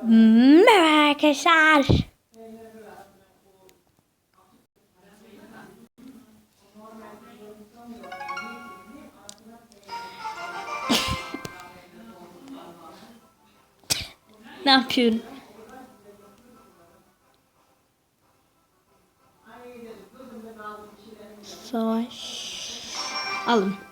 Merhaba arkadaşlar. ne yapıyorsun? Savaş. Alın.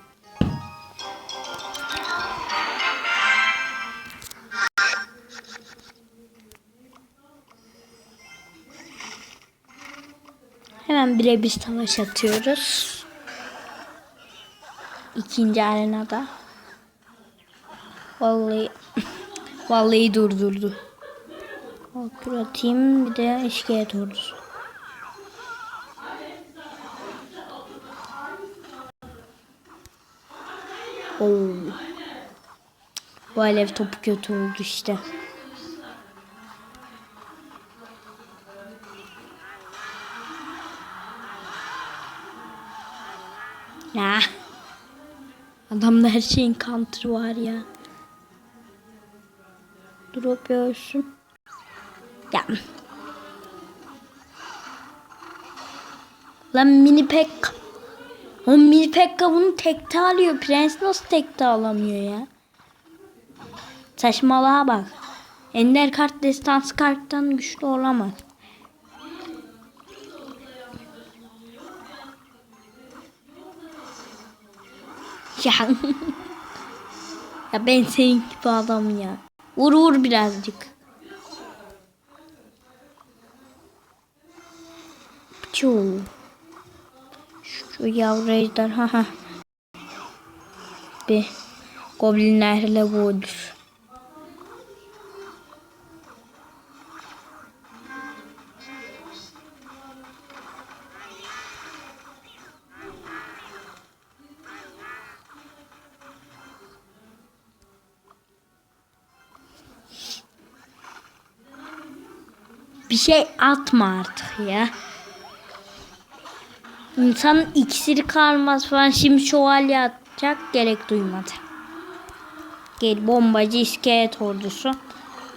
Hemen birebir savaş atıyoruz. İkinci arenada. Vallahi vallahi durdurdu. Okür atayım bir de iskelet ordusu. Oo. Bu alev topu kötü oldu işte. Ya. Adamda her şeyin counter var ya. Drop görsün. Ya. Lan mini pek. O mini pekka bunu tekte alıyor. Prens nasıl tekte alamıyor ya? Saçmalığa bak. Ender kart destans karttan güçlü olamaz. Ya. ya ben senin gibi adam ya. Vur vur birazcık. Çuu. Şu yavru ejderha. Ha. Bir goblinlerle boğulur. Bir şey atma artık ya. İnsanın iksiri kalmaz falan. Şimdi şövalye atacak gerek duymadı. Gel bombacı iskelet ordusu.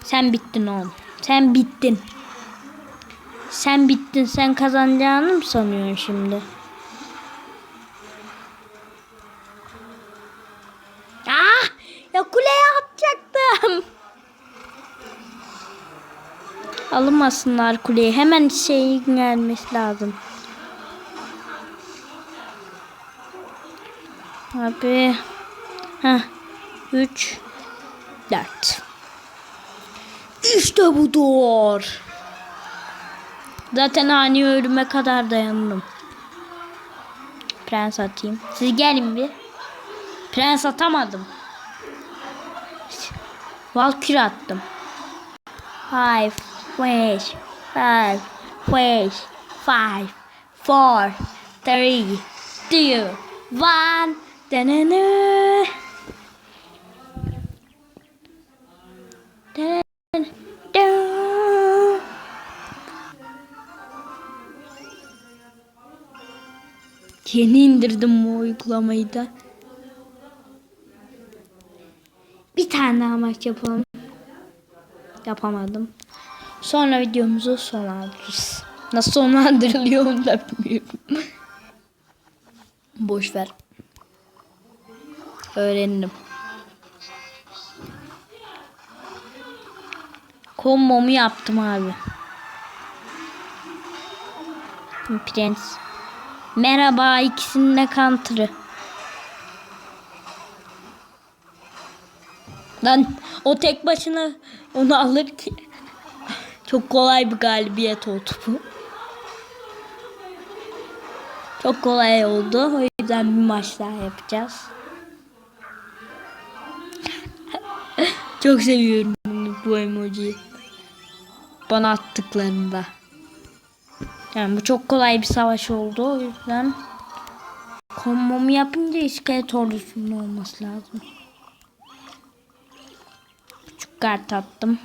Sen bittin oğlum. Sen bittin. Sen bittin. Sen kazanacağını mı sanıyorsun şimdi? Alınmasınlar kuleyi. Hemen şey gelmesi lazım. Abi. Ha. 3 4 İşte budur. Zaten ani ölüme kadar dayandım. Prens atayım. Siz gelin bir. Prens atamadım. Valkyrie attım. Five, five, five, five, five, four, three, two, one. Da-na-na. Da-da-da. Yeni indirdim bu uygulamayı da. Bir tane daha maç yapalım. Yapamadım. Sonra videomuzu sonlandırırız. Nasıl sonlandırılıyor onu da bilmiyorum. Boş ver. Öğrendim. Kombomu yaptım abi. Prens. Merhaba ikisinin de counter'ı. Lan o tek başına onu alır ki. Çok kolay bir galibiyet oldu bu. Çok kolay oldu. O yüzden bir maç daha yapacağız. Çok seviyorum bu emojiyi. Bana attıklarında. Yani bu çok kolay bir savaş oldu. O yüzden kombomu yapınca iskelet ordusunun olması lazım. Küçük kart attım.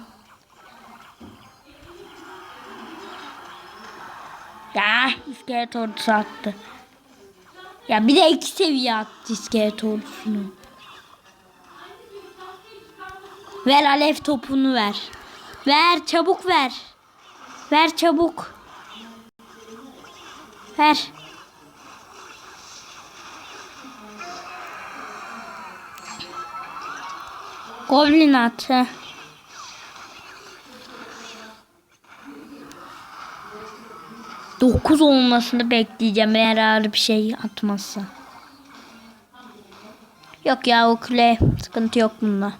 Ya iskelet ordusu. Ya bir de iki seviye attı iskelet ordusunu. Ver alev topunu ver. Ver çabuk ver. Ver çabuk. Ver. Goblin atı. Dokuz olmasını bekleyeceğim eğer ağır bir şey atmazsa. Yok ya o kule sıkıntı yok bunda.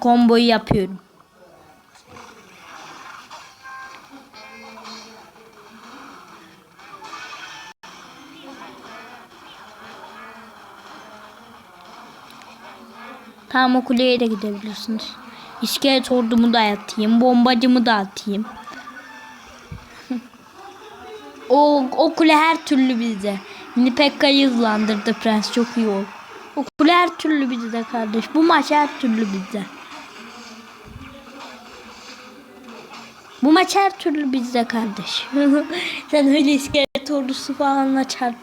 Komboyu yapıyorum. Tamam o kuleye de gidebilirsiniz. İskelet ordumu da atayım. Bombacımı da atayım. o, o kule her türlü bizde. Mini Pekka'yı hızlandırdı prens. Çok iyi oldu. O kule her türlü bizde kardeş. Bu maç her türlü bizde. Bu maç her türlü bizde kardeş. Sen öyle iskelet ordusu falanla çarp,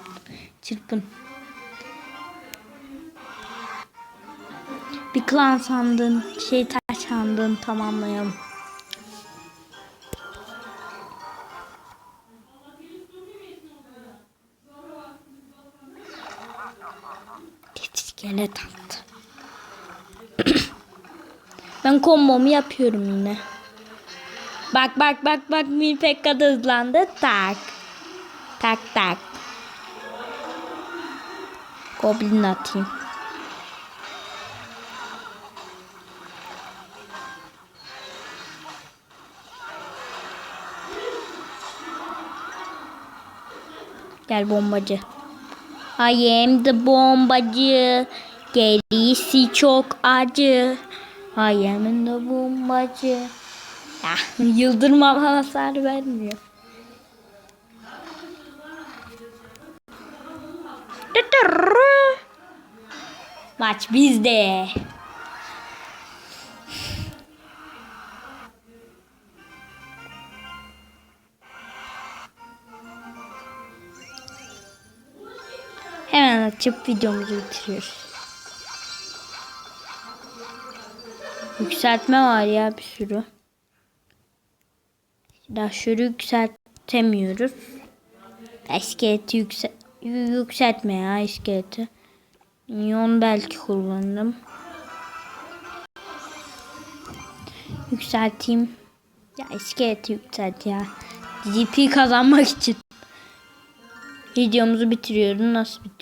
çırpın. Bir klan sandığın, şey taş sandığını tamamlayalım. Attı. ben kombomu yapıyorum yine. Bak bak bak bak Milpekka da hızlandı. Tak. Tak tak. Goblin atayım. Gel bombacı. I am the bombacı. Gerisi çok acı. I am the bombacı. Ya, yıldırma bana hasar vermiyor. Maç bizde. Açıp videomuzu bitiriyoruz. Yükseltme var ya bir sürü. Silahşörü yükseltemiyoruz. İskeleti yüksel yükseltme ya iskeleti. Minyon belki kullanırım. Yükselteyim. Ya iskeleti yükselt ya. GP kazanmak için. Videomuzu bitiriyorum. Nasıl bitiriyorum?